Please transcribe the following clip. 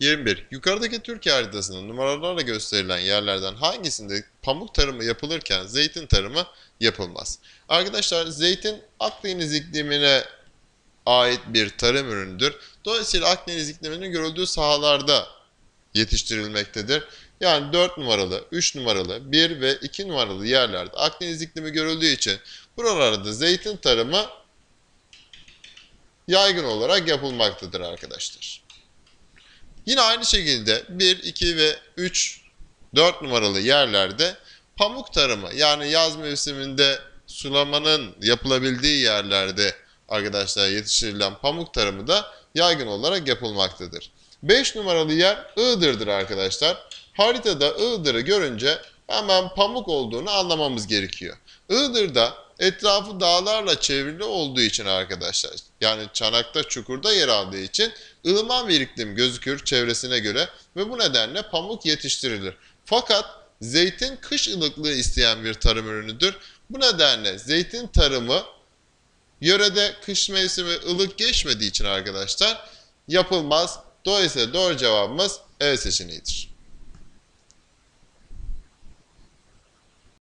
21. Yukarıdaki Türkiye haritasında numaralarla gösterilen yerlerden hangisinde pamuk tarımı yapılırken zeytin tarımı yapılmaz? Arkadaşlar zeytin Akdeniz iklimine ait bir tarım ürünüdür. Dolayısıyla Akdeniz ikliminin görüldüğü sahalarda yetiştirilmektedir. Yani 4 numaralı, 3 numaralı, 1 ve 2 numaralı yerlerde Akdeniz iklimi görüldüğü için buralarda zeytin tarımı yaygın olarak yapılmaktadır arkadaşlar. Yine aynı şekilde 1, 2 ve 3, 4 numaralı yerlerde pamuk tarımı yani yaz mevsiminde sulamanın yapılabildiği yerlerde arkadaşlar yetiştirilen pamuk tarımı da yaygın olarak yapılmaktadır. 5 numaralı yer Iğdır'dır arkadaşlar. Haritada Iğdır'ı görünce hemen pamuk olduğunu anlamamız gerekiyor. Iğdır'da etrafı dağlarla çevrili olduğu için arkadaşlar yani çanakta çukurda yer aldığı için ılıman bir iklim gözükür çevresine göre ve bu nedenle pamuk yetiştirilir. Fakat zeytin kış ılıklığı isteyen bir tarım ürünüdür. Bu nedenle zeytin tarımı yörede kış mevsimi ılık geçmediği için arkadaşlar yapılmaz. Dolayısıyla doğru cevabımız E seçeneğidir.